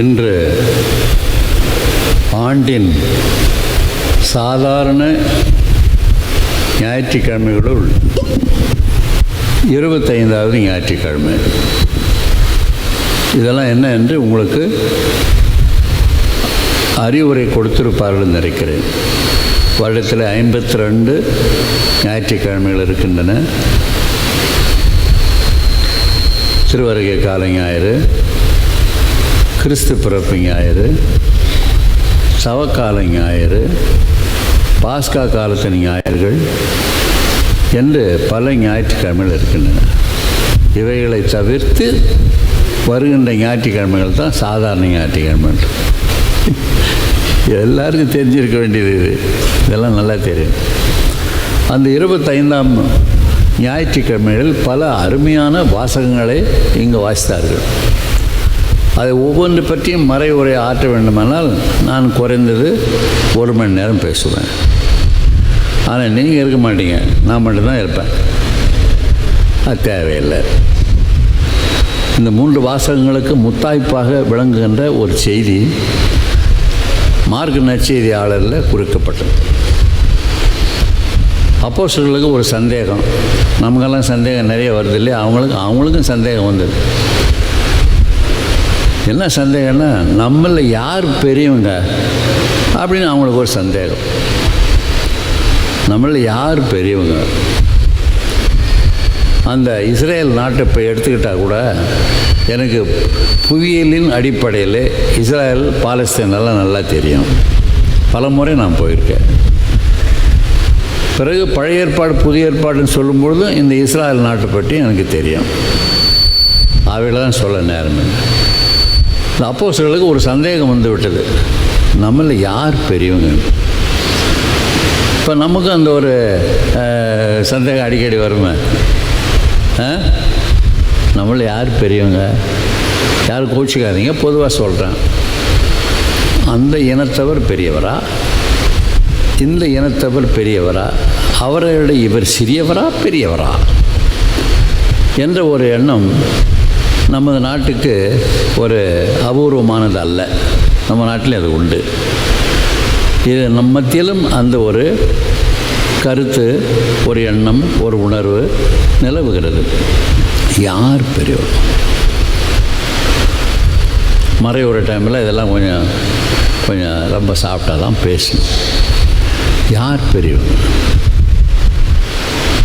இன்று ஆண்டின் சாதாரண ஞாயிற்றுக்கிழமைகளுள் இருபத்தைந்தாவது ஞாயிற்றுக்கிழமை. இதெல்லாம் என்ன என்று உங்களுக்கு அறிவுரை கொடுத்திருப்பார்கள் நினைக்கிறேன். வருடத்தில் ஐம்பத்தி ரெண்டு ஞாயிற்றுக்கிழமைகள் இருக்கின்றன. திருவருகை காலை ஞாயிறு கிறிஸ்து பிறப்பு ஞாயிறு சவக்கால ஞாயிறு பாஸ்கா காலத்தின் ஞாயிறுகள் என்று பல ஞாயிற்றுக்கிழமைகள் இருக்கின்றன. இவைகளை தவிர்த்து வருகின்ற ஞாயிற்றுக்கிழமைகள் தான் சாதாரண ஞாயிற்றுக்கிழமைகள். எல்லாருக்கும் தெரிஞ்சிருக்க வேண்டியது இது. இதெல்லாம் நல்லா தெரியும். அந்த இருபத்தைந்தாம் ஞாயிற்றுக்கிழமைகளில் பல அருமையான வாசகங்களை இங்கு வாசித்தார்கள். அதை ஒவ்வொன்று பற்றியும் மறை உரை ஆற்ற வேண்டுமானால் நான் குறைந்தது ஒரு மணி நேரம் பேசுவேன். ஆனால் நீங்கள் இருக்க மாட்டீங்க. நான் மட்டும்தான் இருப்பேன். அது தேவையில்லை. இந்த மூன்று வாசகங்களுக்கு முத்தாய்ப்பாக விளங்குகின்ற ஒரு செய்தி மார்க் நற்செய்தியாளரில் குறிக்கப்பட்டது. அப்போஸ்தலர்களுக்கு ஒரு சந்தேகம். நமக்கெல்லாம் சந்தேகம் நிறைய வருது இல்லையா? அவங்களுக்கு அவங்களுக்கும் சந்தேகம் வந்தது. என்ன சந்தேகம்னா நம்மள யார் பெரியவங்க? அப்படின்னு அவங்களுக்கு ஒரு சந்தேகம். நம்மள யார் பெரியவங்க? அந்த இஸ்ரேல் நாட்டை இப்போ எடுத்துக்கிட்டால் கூட எனக்கு புவியியலின் அடிப்படையில் இஸ்ரேல் பாலஸ்தீனெல்லாம் நல்லா தெரியும். பல முறை நான் போயிருக்கேன். பிறகு பழைய ஏற்பாடு புதிய ஏற்பாடுன்னு சொல்லும்பொழுதும் இந்த இஸ்ரேல் நாட்டை பற்றி எனக்கு தெரியும். அவையில் தான் சொல்ல நேரம் இல்லை இந்த ஒரு சந்தேகம் வந்து விட்டது. நம்மள யார் பெரியவங்க? இப்போ நமக்கு அந்த ஒரு சந்தேகம் அடிக்கடி வருமே. ஆ? நம்மள யார் பெரியவங்க? யார் கோச்சிக்காதீங்க பொதுவாக சொல்கிறேன் அந்த இனத்தவர் பெரியவரா? இந்த இனத்தவர் பெரியவரா? அவரோட இவர் சிறியவரா பெரியவரா? என்ற ஒரு எண்ணம் நமது நாட்டுக்கு ஒரு அபூர்வமானது அல்ல. நம்ம நாட்டில் அது உண்டு. இது நம் மத்தியிலும் அந்த ஒரு கருத்து ஒரு எண்ணம் ஒரு உணர்வு நிலவுகிறது. யார் பெரியவர் மறைவுற டைமில் இதெல்லாம் கொஞ்சம் கொஞ்சம் ரொம்ப சாப்பிட்டா தான் பேசணும் யார் பெரியவர்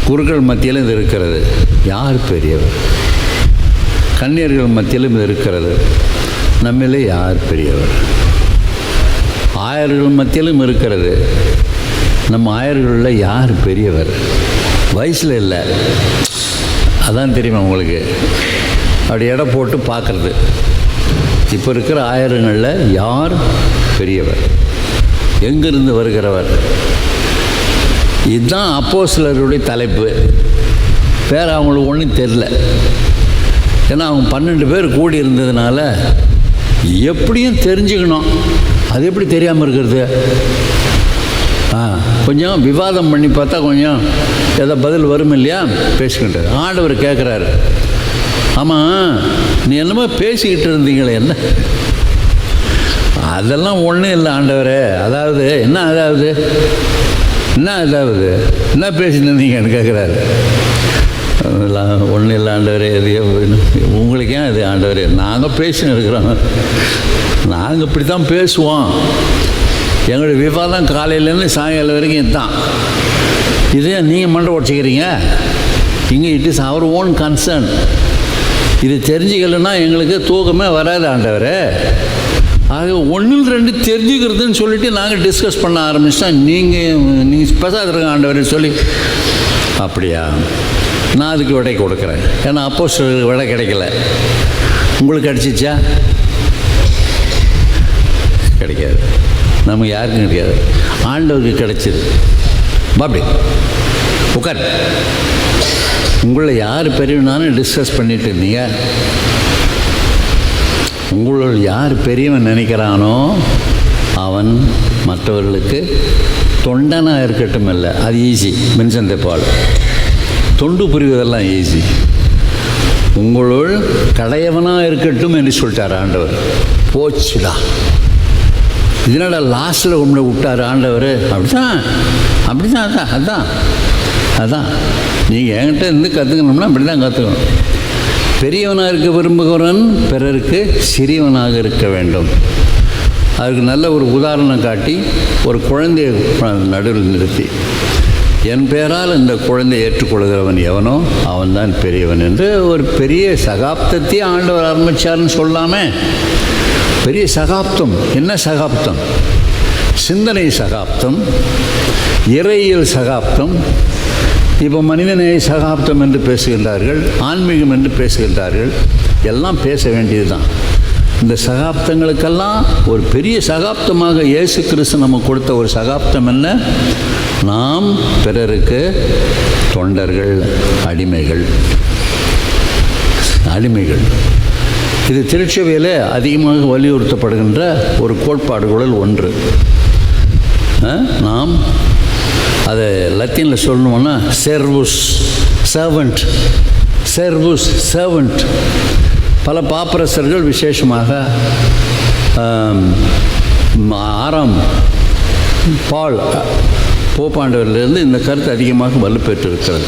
குருக்கள் மத்தியிலும் இது இருக்கிறது. யார் பெரியவர் கன்னியர்கள் மத்தியிலும் இருக்கிறது. நம்மளே யார் பெரியவர்? ஆயர்கள் மத்தியிலும் இருக்கிறது. நம்ம ஆயர்களில் யார் பெரியவர்? வயசில் இல்லை. அதான் தெரியுமா உங்களுக்கு? அப்படி எடை போட்டு பார்க்குறது. இப்போ இருக்கிற ஆயிரங்களில் யார் பெரியவர்? எங்கிருந்து வருகிறவர்? இதுதான் அப்போ சிலருடைய தலைப்பு. வேறு அவங்களுக்கு ஒன்றும் தெரில ஏன்னா அவங்க பன்னெண்டு பேர் கூடி இருந்ததுனால எப்படியும் தெரிஞ்சுக்கணும். அது எப்படி தெரியாமல் இருக்கிறது? ஆ கொஞ்சம் விவாதம் பண்ணி பார்த்தா கொஞ்சம் ஏதோ பதில் வரும் இல்லையா? பேசிக்கிட்டார். ஆண்டவர் கேட்குறாரு ஆமாம் நீ என்னமோ பேசிக்கிட்டு இருந்தீங்களே என்ன? அதெல்லாம் ஒன்றும் இல்லை ஆண்டவரே. அதாவது என்ன அதாவது? என்ன அதாவது? என்ன பேசிட்டு இருந்தீங்கன்னு கேட்குறாரு அதெல்லாம் ஒன்றும் இல்லை ஆண்டவரே எதையோ உங்களுக்கு ஏன் இது ஆண்டவர்? நாங்கள் பேசின்னு இருக்கிறோம். நாங்கள் இப்படி தான் பேசுவோம். எங்களுடைய விவாதம் காலையிலேருந்து சாயங்காலம் வரைக்கும் இதுதான். இதே நீங்கள் மண்டை உடச்சிக்கிறீங்க? இங்கே it is our own concern இது தெரிஞ்சுக்கலைன்னா எங்களுக்கு தூக்கமே வராது ஆண்டவர். ஆக ஒன்றில் ரெண்டு தெரிஞ்சுக்கிறதுன்னு சொல்லிட்டு நாங்கள் டிஸ்கஸ் பண்ண ஆரம்பிச்சிட்டா நீங்கள் நீங்கள் பேசாதிருக்க ஆண்டவர் சொல்லி. அப்படியா? நான் அதுக்கு விடை கொடுக்குறேன். ஏன்னா அப்போ விடை கிடைக்கல. உங்களுக்கு கிடச்சிச்சா? கிடைக்காது. நமக்கு யாருக்கும் கிடைக்காது. ஆண்டவருக்கு கிடைச்சிது பாப்டி உட்கார். உங்களை யார் பெரியவனாலும் டிஸ்கஸ் பண்ணிட்டு இருந்தீங்க? உங்களோட யார் பெரியவன் நினைக்கிறானோ அவன் மற்றவர்களுக்கு தொண்டனாக இருக்கட்டும் இல்லை அது ஈஸி மின்சந்தை தெப்பால் தொண்டு புரிவதெல்லாம் ஈஸி உங்களுள் கடையவனாக இருக்கட்டும் என்று சொல்லிட்டார் ஆண்டவர். போச்சுடா. இதனால் லாஸ்ட்டில் உங்களை விட்டார் ஆண்டவர். அப்படிதான் அப்படிதான் அதான் அதான். அதான். நீங்கள் என்கிட்ட இருந்து கற்றுக்கணும்னா அப்படி தான் கற்றுக்கணும் பெரியவனாக இருக்க விரும்புகிறவன் பிறருக்கு சிறியவனாக இருக்க வேண்டும். அதுக்கு நல்ல ஒரு உதாரணம் காட்டி ஒரு குழந்தைய நடுவில் நிறுத்தி. என் பெயரால் இந்த குழந்தை ஏற்றுக்கொள்கிறவன் எவனோ அவன்தான் பெரியவன் என்று ஒரு பெரிய சகாப்தத்தையே ஆண்டவர் ஆரம்பித்தார்னு சொல்லாமே. பெரிய சகாப்தம். என்ன சகாப்தம்? சிந்தனை சகாப்தம் இறையியல் சகாப்தம் இப்போ மனிதநேய சகாப்தம் என்று பேசுகின்றார்கள் ஆன்மீகம் என்று பேசுகின்றார்கள் எல்லாம் பேச வேண்டியதுதான். இந்த சகாப்தங்களுக்கெல்லாம் ஒரு பெரிய சகாப்தமாக இயேசு கிறிஸ்து நமக்கு கொடுத்த ஒரு சகாப்தம் என்ன? நாம் பிறருக்கு தொண்டர்கள் அடிமைகள். அடிமைகள். இது திருச்சபையில் அதிகமாக வலியுறுத்தப்படுகின்ற ஒரு கோட்பாடுகளில் ஒன்று. நாம் அதை லத்தீனில் சொல்லணும்னா செர்வுஸ் சர்வன்ட் செர்வுஸ் சர்வன்ட் பல பாப்பரசர்கள் விசேஷமாக ஆறாம் பால் போப்பாண்டவரிலிருந்து இந்த கருத்து அதிகமாக வலுப்பெற்றிருக்கிறது.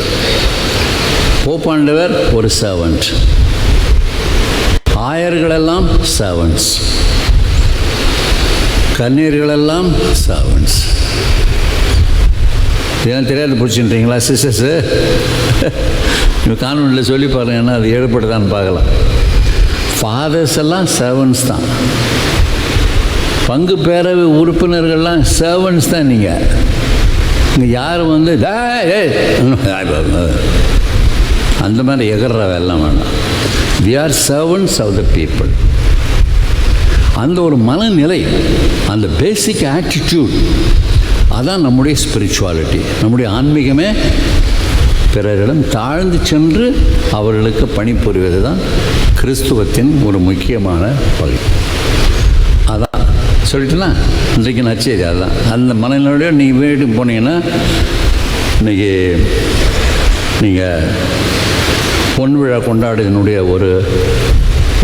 போப்பாண்டவர் ஒரு சர்வன்ட் ஆயர்களெல்லாம் சர்வன்ட்ஸ் கண்ணீர்களெல்லாம் சர்வன்ட்ஸ் இதெல்லாம் தெரியாது பிடிச்சின்றீங்களா சிஸ்டர்ஸு? கான்வெண்ட்டில் சொல்லி பாருங்கன்னா அது ஏற்படுதான்னு பார்க்கலாம். ஃபாதர்ஸ் எல்லாம் சர்வன்ஸ் தான். பங்கு பேரவை உறுப்பினர்கள்லாம் சர்வன்ஸ் தான் நீங்கள் இங்கே யார் வந்து அந்த மாதிரி எகர்ற வேலைலாம் வேண்டாம் we are servants of the people அந்த ஒரு மனநிலை அந்த பேசிக் ஆட்டிடியூட் அதான் நம்முடைய ஸ்பிரிச்சுவாலிட்டி நம்முடைய ஆன்மீகமே பிறரிடம் தாழ்ந்து சென்று அவர்களுக்கு பணிபுரிவது தான் கிறிஸ்துவத்தின் ஒரு முக்கியமான பகுதி. அதான் சொல்லிட்டுனா? இன்றைக்கு நச்சேரி அதுதான் அந்த மனநிலையோட நீங்கள் வீட்டுக்கு போனீங்கன்னா இன்றைக்கி நீங்கள் பொன் விழா கொண்டாடுவதனுடைய ஒரு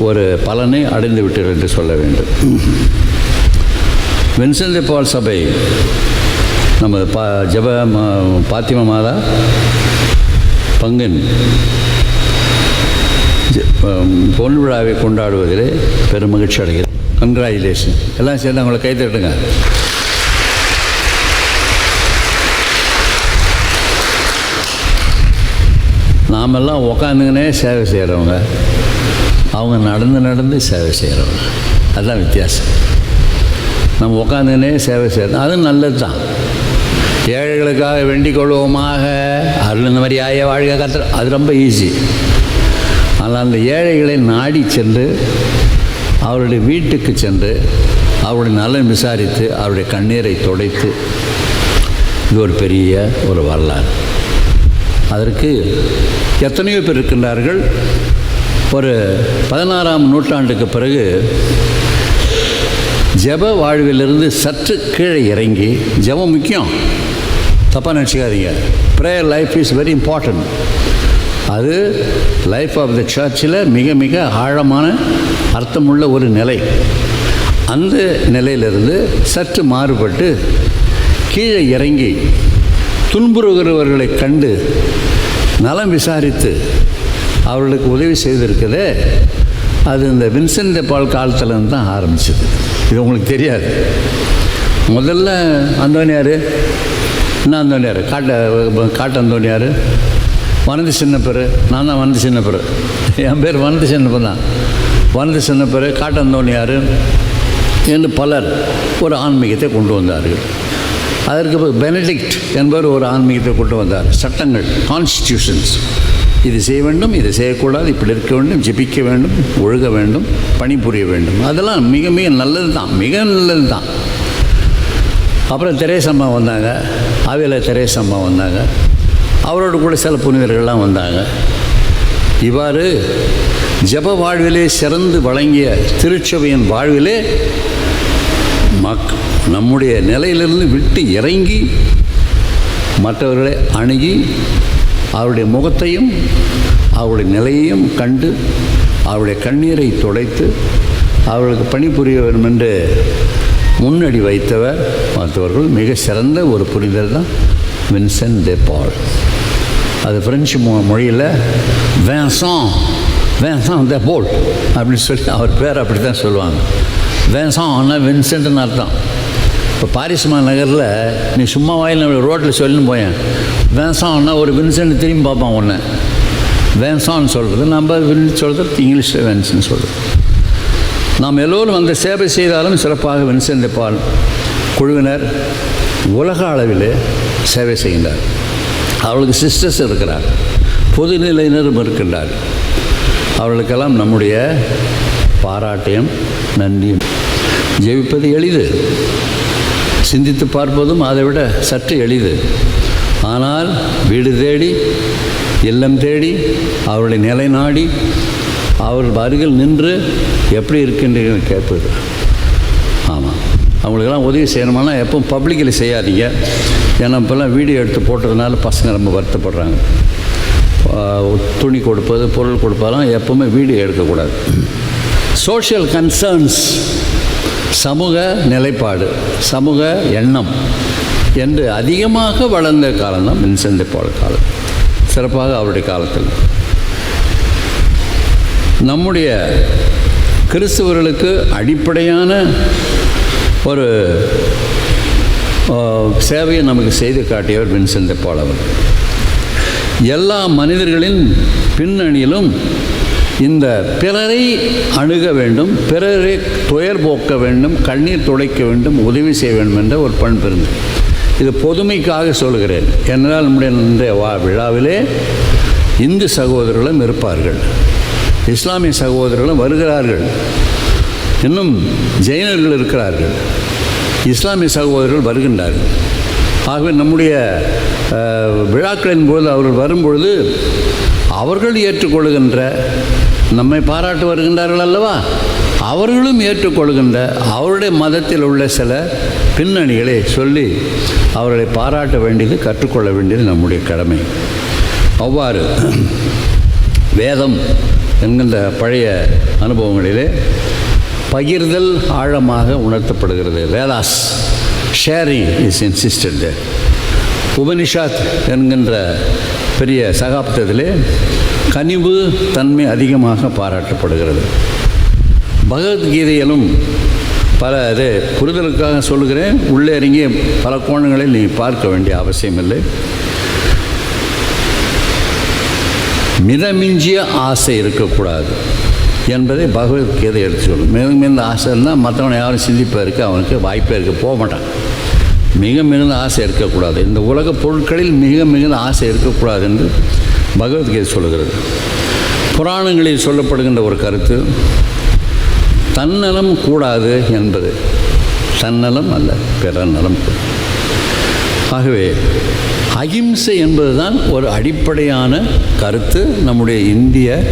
ஒரு பலனை அடைந்து விட்டீர்கள் என்று சொல்ல வேண்டும். வின்சென்ட் பால் சபை நமது பா ஜப பாத்திம மாதா பங்கன். பொன் விழாவை கொண்டாடுவதிலே பெரும் மகிழ்ச்சி அடைகிறேன் கங்க்ராச்சுலேஷன் எல்லாம் சேர்ந்து அவங்களை கை தட்டுங்க. நாமெல்லாம் உக்காந்துங்கனே சேவை செய்கிறவங்க அவங்க நடந்து நடந்து சேவை செய்கிறவங்க அதுதான் வித்தியாசம். நம்ம உக்காந்துனே சேவை செய்கிறோம் அதுவும் நல்லது தான் ஏழைகளுக்காக வேண்டிக் கொள்வோமாக. அருள் இந்த மாதிரி ஆய வாழ்க கத்த அது ரொம்ப ஈஸி ஆனால் அந்த ஏழைகளை நாடி சென்று அவருடைய வீட்டுக்கு சென்று அவருடைய நலன் விசாரித்து அவருடைய கண்ணீரை துடைத்து இது ஒரு பெரிய ஒரு வரலாறு. அதற்கு எத்தனையோ பேர் இருக்கின்றார்கள். ஒரு பதினாறாம் நூற்றாண்டுக்கு பிறகு ஜெப வாழ்விலிருந்து சற்று கீழே இறங்கி ஜெபம் முக்கியம். தப்பாக நினச்சிக்காதீங்க. Prayer life is very important அது லைஃப் ஆஃப் த சர்ச்சில் மிக மிக ஆழமான அர்த்தமுள்ள ஒரு நிலை. அந்த நிலையிலிருந்து சற்று மாறுபட்டு கீழே இறங்கி துன்புறுகிறவர்களை கண்டு நலம் விசாரித்து அவர்களுக்கு உதவி செய்திருக்குதே அது இந்த வின்சென்ட் பால் காலத்துலேருந்து தான் ஆரம்பிச்சது. இது உங்களுக்கு தெரியாது. முதல்ல அந்தோனியார் நான் அந்தோனியார் காட்ட காட்டன் அந்தோனியார் வனது சின்னப்பர். நான் தான் வனது சின்னப்பர். என் பேர் வனது சின்னப்பர் தான். வனது சின்னப்பர் காட்டன் அந்தோனியார் என்று பலர் ஒரு ஆன்மீகத்தை கொண்டு வந்தார்கள். அதற்கு பெனடிக்ட் என்பவர் ஒரு ஆன்மீகத்தை கொண்டு வந்தார். சட்டங்கள் கான்ஸ்டியூஷன்ஸ் இது செய்ய வேண்டும் இது செய்யக்கூடாது இப்படி இருக்க வேண்டும் ஜெபிக்க வேண்டும் ஒழுக வேண்டும் பணிபுரிய வேண்டும். அதெல்லாம் மிக மிக நல்லது தான் மிக நல்லது தான் அப்புறம் திரேசம்மா வந்தாங்க. அவையில் தெரேசம்மா வந்தாங்க. அவரோட கூட சில புனிதர்கள்லாம் வந்தாங்க. இவ்வாறு ஜப வாழ்விலே சிறந்து வழங்கிய திருச்சபையின் வாழ்விலே மக் நம்முடைய நிலையிலிருந்து விட்டு இறங்கி மற்றவர்களை அணுகி அவருடைய முகத்தையும் அவருடைய நிலையையும் கண்டு அவருடைய கண்ணீரை துடைத்து அவர்களுக்கு பணிபுரிய வேண்டும் என்று முன்னடி வைத்தவர் மருத்துவர்கள் மிக சிறந்த ஒரு புரிதல் தான் வின்சென்ட் டே பால். அது பிரெஞ்சு மொ மொழியில் வேன்சான் வேன்சான் த போல் அப்படின்னு சொல்லி அவர் பேர் அப்படி தான் சொல்லுவாங்க ஆனால் வின்சென்ட்னு அர்த்தம். இப்போ பாரிஸ்மா நகரில் நீ சும்மா வாயில் ரோட்டில் சொல்லின்னு போயேன். வேன்சான்னா ஒரு வின்சென்ட் திரும்பி பார்ப்பான் உன்னை. வேன்சான்னு சொல்கிறது நம்ம வின் சொல்கிறது இங்கிலீஷில் வேன்சன் சொல்கிறது நாம் எல்லோரும் அந்த சேவை செய்தாலும் சிறப்பாக வின்சென்ட் பால் குழுவினர் உலக அளவில் சேவை செய்கின்றார். அவர்களுக்கு சிஸ்டர்ஸ் இருக்கிறார். பொதுநிலையினரும் இருக்கின்றார். அவர்களுக்கெல்லாம் நம்முடைய பாராட்டையும் நன்றியும். ஜெயிப்பது எளிது. சிந்தித்து பார்ப்பதும் அதை விட சற்று எளிது. ஆனால் வீடு தேடி இல்லம் தேடி அவர்களை நிலைநாடி அவர்கள் அருகில் நின்று எப்படி இருக்கின்றீர்கள் கேட்பது. ஆமாம் அவங்களுக்கெல்லாம் உதவி செய்யணுமானா எப்பவும் பப்ளிக்கில் செய்யாதீங்க. ஏன்னா இப்போல்லாம் வீடியோ எடுத்து போட்டதுனால பசங்க ரொம்ப வருத்தப்படுறாங்க. துணி கொடுப்பது பொருள் கொடுப்பதெல்லாம் எப்பவுமே வீடியோ எடுக்கக்கூடாது. சோஷியல் கன்சர்ன்ஸ் சமூக நிலைப்பாடு சமூக எண்ணம் என்று அதிகமாக வளர்ந்த காலம்தான் வின்சென்ட் பால் காலம். சிறப்பாக அவருடைய காலத்தில். நம்முடைய கிறிஸ்தவர்களுக்கு அடிப்படையான ஒரு சேவையை நமக்கு செய்து காட்டியவர் வின்சென்ட் பால் அவர். எல்லா மனிதர்களின் பின்னணியிலும் இந்த பிறரை அணுக வேண்டும் பிறரை துயர் போக்க வேண்டும் கண்ணீர் துடைக்க வேண்டும் உதவி செய்ய வேண்டும் என்ற ஒரு பண்பு இருந்தது இது பொதுமைக்காக சொல்கிறேன் என்றால் நம்முடைய இன்றைய வா விழாவிலே இந்து சகோதரர்களும் இருப்பார்கள். இஸ்லாமிய சகோதரர்களும் வருகிறார்கள். இன்னும் ஜெயினர்கள் இருக்கிறார்கள். இஸ்லாமிய சகோதரர்கள் வருகின்றார்கள். ஆகவே நம்முடைய விழாக்களின் போது அவர்கள் வரும்பொழுது அவர்கள் ஏற்றுக்கொள்கின்ற நம்மை பாராட்டு வருகின்றார்கள் அல்லவா? அவர்களும் ஏற்றுக்கொள்கின்ற அவருடைய மதத்தில் உள்ள சில பின்னணிகளை சொல்லி அவர்களை பாராட்ட வேண்டியது கற்றுக்கொள்ள வேண்டியது நம்முடைய கடமை. அவ்வாறு வேதம் என்கின்ற பழைய அனுபவங்களிலே பகிர்தல் ஆழமாக உணர்த்தப்படுகிறது. Vedas sharing is insisted Upanishad என்கின்ற பெரிய சகாப்தத்திலே கனிவு தன்மை அதிகமாக பாராட்டப்படுகிறது. பகவத்கீதையிலும் பல இது புரிதலுக்காக சொல்லுகிறேன். உள்ளே இறங்கிய பல கோணங்களில் நீ பார்க்க வேண்டிய அவசியமில்லை. மிதமிஞ்சிய ஆசை இருக்கக்கூடாது என்பதை பகவத்கீதை எடுத்து சொல்லும் மிக மிகுந்த ஆசை இருந்தால் மற்றவனை யாரும் சிந்திப்பதற்கு அவனுக்கு வாய்ப்பே இருக்க போக மாட்டான். மிக மிகுந்த ஆசை இருக்கக்கூடாது. இந்த உலக பொருட்களில் மிக மிகுந்த ஆசை இருக்கக்கூடாது என்று பகவத்கீதை சொல்லுகிறது. புராணங்களில் சொல்லப்படுகின்ற ஒரு கருத்து தன்னலம் கூடாது என்பது தன்னலம் அல்ல பிறநலம் கூடாது. ஆகவே அகிம்சை என்பதுதான் ஒரு அடிப்படையான கருத்து நம்முடைய இந்திய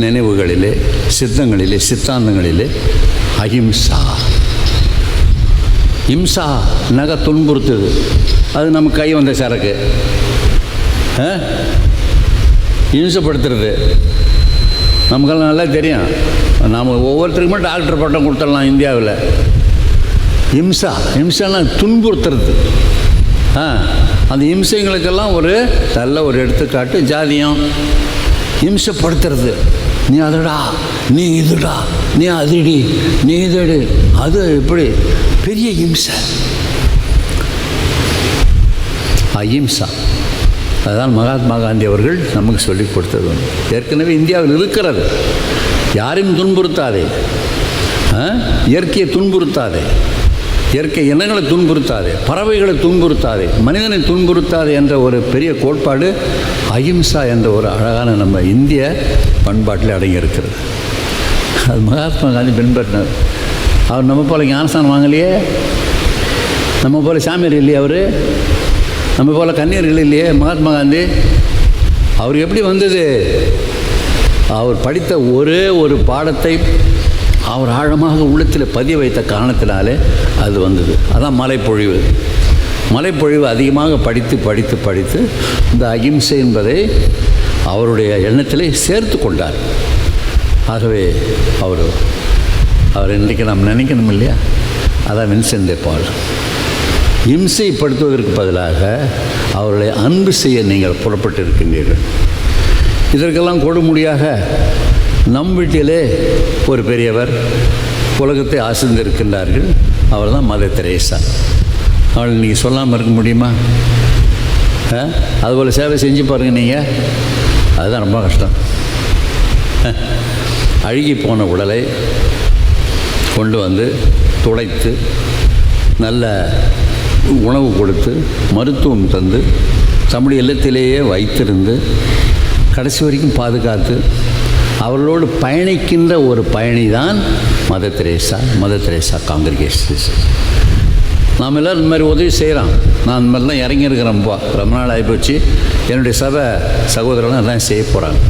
நினைவுகளிலே சித்தங்களிலே சித்தாந்தங்களிலே. அகிம்சா. இம்சா நகை துன்புறுத்துது. அது நம்ம கை வந்த சரக்கு. ஆ? இம்சப்படுத்துறது. நமக்கெல்லாம் நல்லா தெரியும். நாம் ஒவ்வொருத்தருக்குமே டாக்டர் பட்டம் கொடுத்துடலாம் இந்தியாவில். இம்சா இம்சானா துன்புறுத்துறது. அந்த இம்சைங்களுக்கெல்லாம் ஒரு நல்ல ஒரு எடுத்துக்காட்டு ஜாதியம். இம்சப்படுத்துறது. நீ அதுடா நீ இதுடா நீ அதுடி நீ இதுடு. அது இப்படி பெரிய இம்சை. அஹிம்சா. அதுதான் மகாத்மா காந்தி அவர்கள் நமக்கு சொல்லிக் கொடுத்தது ஏற்கனவே இந்தியாவில் இருக்கிறது. யாரையும் துன்புறுத்தாதே. ஆ? இயற்கையை துன்புறுத்தாதே. இயற்கை இனங்களை துன்புறுத்தாதே பறவைகளை துன்புறுத்தாதே மனிதனை துன்புறுத்தாதே என்ற ஒரு பெரிய கோட்பாடு அஹிம்சா என்ற ஒரு அழகான நம்ம இந்திய பண்பாட்டில் அடங்கியிருக்கிறது. அது மகாத்மா காந்தி பின்பற்றினார். அவர் நம்ம போல் ஞானஸ்தானம் வாங்கலையே? நம்ம போல சாமியார் இல்லையே அவர்? நம்ம போல கன்னியர்கள் இல்லையே மகாத்மா காந்தி? அவர் எப்படி வந்தது? அவர் படித்த ஒரே ஒரு பாடத்தை அவர் ஆழமாக உள்ளத்தில் பதிய வைத்த காரணத்தினாலே அது வந்தது. அதான் மலைப்பொழிவு. மலைப்பொழிவு அதிகமாக படித்து படித்து படித்து இந்த அகிம்சை என்பதை அவருடைய எண்ணத்திலே சேர்த்து கொண்டார். ஆகவே அவர் அவர் இன்றைக்கு நாம் நினைக்கணும் இல்லையா? அதான் வின்சென்டே பால். இம்சைப்படுத்துவதற்கு பதிலாக அவர்களை அன்பு செய்ய நீங்கள் புறப்பட்டு இருக்கின்றீர்கள் இதற்கெல்லாம் கொடுமுடியாக நம் வீட்டிலே ஒரு பெரியவர் உலகத்தை ஆசிர்ந்திருக்கின்றார்கள். அவர் தான் மத தெரேசா. அவள் நீங்கள் சொல்லாமல் இருக்க முடியுமா? ஆ? அதுபோல் சேவை செஞ்சு பாருங்கள் நீங்கள் அதுதான் ரொம்ப கஷ்டம். அழுகி போன உடலை கொண்டு வந்து துடைத்து நல்ல உணவு கொடுத்து மருத்துவம் தந்து தமிழ் இல்லத்திலேயே வைத்திருந்து கடைசி வரைக்கும் பாதுகாத்து அவர்களோடு பயணிக்கின்ற ஒரு பயணி தான் மத தெரேசா மத தெரேசா காங்கிரிகேஷன் நாம் எல்லோரும் இந்த மாதிரி உதவி செய்கிறோம் நான் இந்த மாதிரிலாம் இறங்கியிருக்கிறேன்ப்பா ரொம்ப நாள் ஆகிப்போச்சு என்னுடைய சபை சகோதரர்கள் எல்லாம் செய்ய போகிறாங்க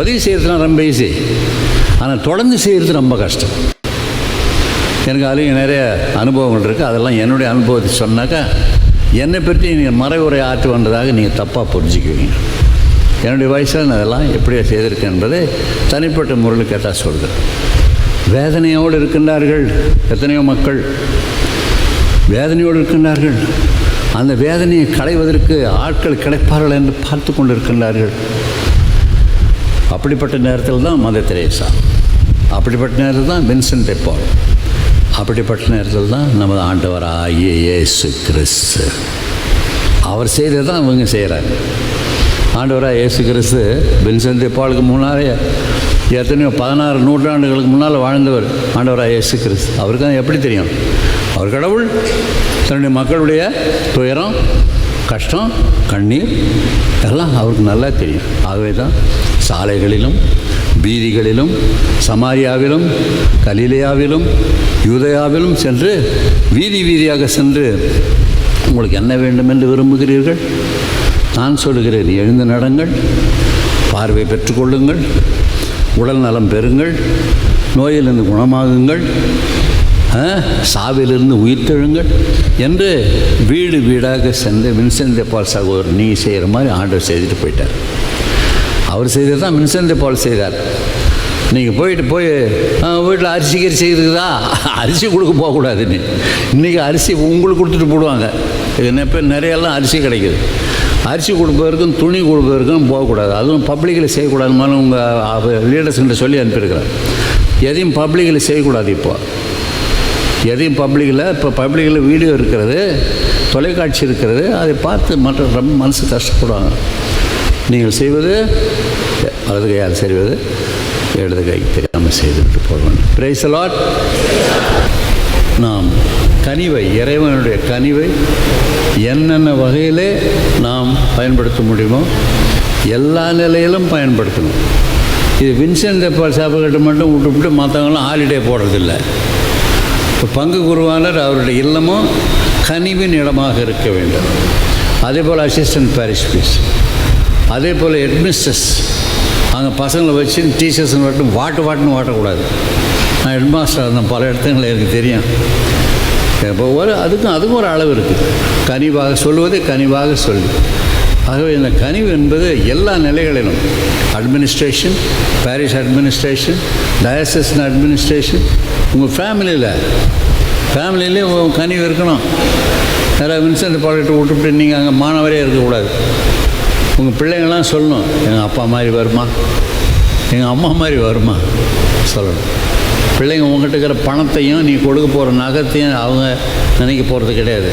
உதவி செய்கிறதுலாம் ரொம்ப ஈஸி ஆனால் தொடர்ந்து செய்கிறது ரொம்ப கஷ்டம். எனக்கு அதுலேயும் நிறைய அனுபவங்கள் இருக்குது அதெல்லாம் என்னுடைய அனுபவத்தை சொன்னாக்கா என்னை பற்றி நீங்கள் மறைவுரை ஆற்று வந்ததாக நீங்கள் தப்பாக புரிஞ்சுக்குவீங்க. என்னுடைய வயசில் நான் அதெல்லாம் எப்படியா செய்திருக்கேன் என்பதை தனிப்பட்ட முறையில் கேட்டால் சொல்கிறேன் வேதனையோடு இருக்கின்றார்கள் எத்தனையோ மக்கள். வேதனையோடு இருக்கின்றார்கள். அந்த வேதனையை களைவதற்கு ஆட்கள் கிடைப்பார்கள் என்று பார்த்து கொண்டு இருக்கின்றார்கள் அப்படிப்பட்ட நேரத்தில் தான் மத தெரேசா. அப்படிப்பட்ட நேரத்தில் தான் வின்சென்ட் டெப்பால் அப்படிப்பட்ட நேரத்தில் தான் நமது ஆண்டவர் ஆகிய இயேசு கிறிஸ்து. அவர் செய்தது தான் இவங்க செய்கிறாங்க. ஆண்டவராக இயேசு கிறிஸ்து பென்சந்தி பாலுக்கு முன்னாரே எத்தனையோ பதினாறு நூற்றாண்டுகளுக்கு முன்னால் வாழ்ந்தவர் ஆண்டவராக இயேசு கிறிஸ்து அவருக்கு தான் எப்படி தெரியும்? அவர் கடவுள் தன்னுடைய மக்களுடைய துயரம் கஷ்டம் கண்ணீர் எல்லாம் அவருக்கு நல்லா தெரியும். ஆகவே தான் சாலைகளிலும் வீதிகளிலும் சமாரியாவிலும் கலிலையாவிலும் யூதயாவிலும் சென்று வீதி வீதியாக சென்று உங்களுக்கு என்ன வேண்டும் என்று விரும்புகிறீர்கள்? நான் சொல்கிறேன் எழுந்து நடங்கள் பார்வை பெற்றுக்கொள்ளுங்கள் உடல் நலம் பெறுங்கள் நோயிலிருந்து குணமாகுங்கள் சாவிலிருந்து உயிர்த்தெழுங்கள் என்று வீடு வீடாக சென்று வின்சென்ட் பால் சகோதரர் நீ செய்கிற மாதிரி ஆண்டவர் செய்துட்டு போயிட்டார். அவர் செய்தது தான் வின்சென்ட் பால் செய்தார். நீங்கள் போயிட்டு போய் வீட்டில் அரிசி கரிசி இருக்குதா அரிசி கொடுக்க போகக்கூடாதுன்னு. இன்றைக்கி அரிசி உங்களுக்கு கொடுத்துட்டு போடுவாங்க. இது இப்போ நிறையெல்லாம் அரிசி கிடைக்குது. அரிசி கொடுப்பதற்கும் துணி கொடுப்பதற்கும் போகக்கூடாது. அதுவும் பப்ளிக்கில் செய்யக்கூடாது மாதிரி உங்கள் லீடர்ஸ்கிட்ட சொல்லி அனுப்பியிருக்கிறேன் எதையும் பப்ளிக்கில் செய்யக்கூடாது இப்போ. எதையும் பப்ளிக்கில் இப்போ பப்ளிக்கில் வீடியோ இருக்கிறது தொலைக்காட்சி இருக்கிறது அதை பார்த்து மற்ற ரொம்ப மனசு கஷ்டப்படுவாங்க. நீங்கள் செய்வது வலது கையால் செய்வது? இடது கை தெரியாமல் செய்துவிட்டு போக வேண்டும் பிரைஸ் லாட் நாம் கனிவை இறைவனுடைய கனிவை என்னென்ன வகையிலே நாம் பயன்படுத்த முடியுமோ எல்லா நிலையிலும் பயன்படுத்தணும். இது வின்சென்ட் பால் சாப்பிட்டு மட்டும் விட்டுவிட்டு மற்றவங்களாம் ஹாலிடே போடுறதில்ல. இப்போ பங்கு குருவாளர் அவருடைய இல்லமும் கனிவின் இடமாக இருக்க வேண்டும். அதே போல் அசிஸ்டன்ட் பாரிஸ் பீஸ் அதே போல் ஹெட்மிஸ்டர்ஸ் அங்கே பசங்களை வச்சு டீச்சர்ஸ் மட்டும் வாட்டு வாட்டுன்னு வாட்டக்கூடாது. நான் ஹெட் மாஸ்டர் இருந்தேன் பல இடத்துல எனக்கு தெரியும். இப்போ ஒரு அதுக்கும் அதுக்கும் ஒரு அளவு இருக்குது கனிவாக சொல்வது கனிவாக சொல்லு. ஆகவே இந்த கனிவு என்பது எல்லா நிலைகளிலும். Administration parish administration diocesan administration உங்கள் ஃபேமிலியில் ஃபேமிலியிலே கனிவு இருக்கணும். யாராவது வின்சென்ட் பாலிட்டு விட்டுவிட்டு நீங்கள் அங்கே மாணவரே இருக்கக்கூடாது. உங்கள் பிள்ளைங்களாம் சொல்லணும். எங்கள் அப்பா மாதிரி வருமா? எங்கள் அம்மா மாதிரி வருமா? சொல்லணும். பிள்ளைங்க உங்கள்கிட்ட இருக்கிற பணத்தையும் நீ கொடுக்க போகிற நகத்தையும் அவங்க நினைக்க போகிறது கிடையாது.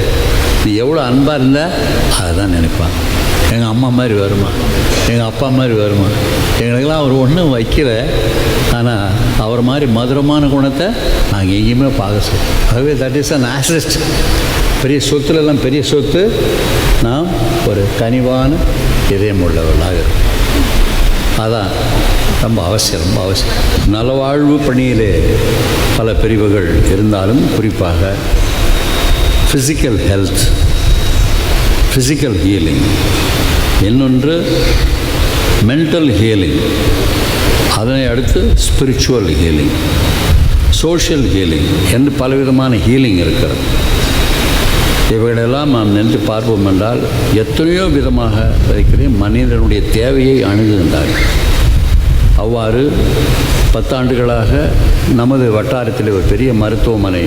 நீ எவ்வளோ அன்பாக இருந்தால் அதை தான் நினைப்பான் எங்கள் அம்மா மாதிரி வருமா? எங்கள் அப்பா மாதிரி வருமா? எங்களுக்கெல்லாம் அவர் ஒன்றும் வைக்கல. ஆனால் அவர் மாதிரி மதுரமான குணத்தை நாங்கள் எங்கேயுமே பார்க்க சொல்லுவோம் ஆகவே தட் இஸ் அன் ஆசஸ்ட் பெரிய சொத்துலலாம் பெரிய சொத்து. நாம் ஒரு கனிவான இதயம் உள்ளவர்களாக இருக்கும். அதான் ரொம்ப அவசியம் ரொம்ப அவசியம். நலவாழ்வு பணியிலே பல பிரிவுகள் இருந்தாலும் குறிப்பாக ஃபிசிக்கல் ஹெல்த் ஃபிசிக்கல் ஹீலிங் இன்னொன்று மென்டல் ஹீலிங் அதனை அடுத்து ஸ்பிரிச்சுவல் ஹீலிங் சோஷியல் ஹீலிங் என்று பலவிதமான ஹீலிங் இருக்கிறது. இவைகளெல்லாம் நாம் நின்று பார்ப்போம் என்றால் எத்தனையோ விதமாக இருக்கிறேன் மனிதனுடைய தேவையை அணுகுகின்றார்கள் அவ்வாறு பத்தாண்டுகளாக நமது வட்டாரத்தில் ஒரு பெரிய மருத்துவமனை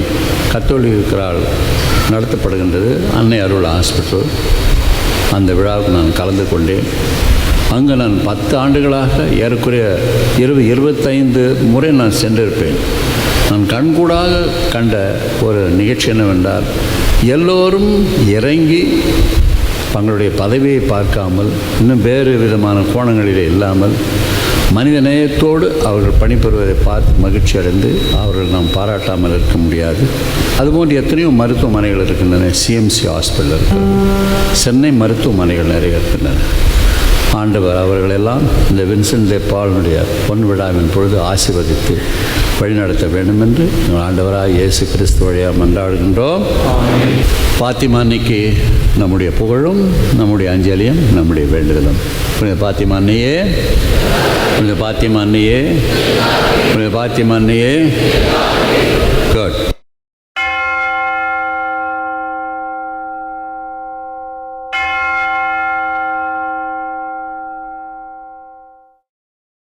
கத்தோலிக்கிறால் நடத்தப்படுகின்றது. அன்னை அருள் ஹாஸ்பிட்டல். அந்த விழாவுக்கு நான் கலந்து கொண்டேன். அங்கு நான் பத்து ஆண்டுகளாக ஏறக்குறைய இருபது இருபத்தைந்து முறை நான் சென்றிருப்பேன். நான் கண்கூடாக கண்ட ஒரு நிகழ்ச்சி என்னவென்றால் எல்லோரும் இறங்கி தங்களுடைய பதவியை பார்க்காமல் இன்னும் வேறு விதமான கோணங்களிலே இல்லாமல் மனித நேயத்தோடு அவர்கள் பணிபுரிவதை பார்த்து மகிழ்ச்சி அடைந்து அவர்கள் நாம் பாராட்டாமல் இருக்க முடியாது. அதுபோன்று எத்தனையோ மருத்துவமனைகள் இருக்கின்றன. சிஎம்சி ஹாஸ்பிட்டல் சென்னை மருத்துவமனைகள் நிறைய இருக்கின்றன. ஆண்டவர் அவர்களெல்லாம் இந்த வின்சென்ட் டே பாலனுடைய பொன் விழாவின் பொழுது ஆசிர்வதித்து வழிநடத்த வேண்டும் என்று எங்கள் ஆண்டவராக இயேசு கிறிஸ்து வழியாக மன்றாடுகின்றோம். பாத்திமா அன்னைக்கு நம்முடைய புகழும் நம்முடைய அஞ்சலியும் நம்முடைய வேண்டுதலும். புனித பாத்திமா அன்னையே புனித பாத்திமான்னையே புனித பாத்திமா அன்னையே. குட்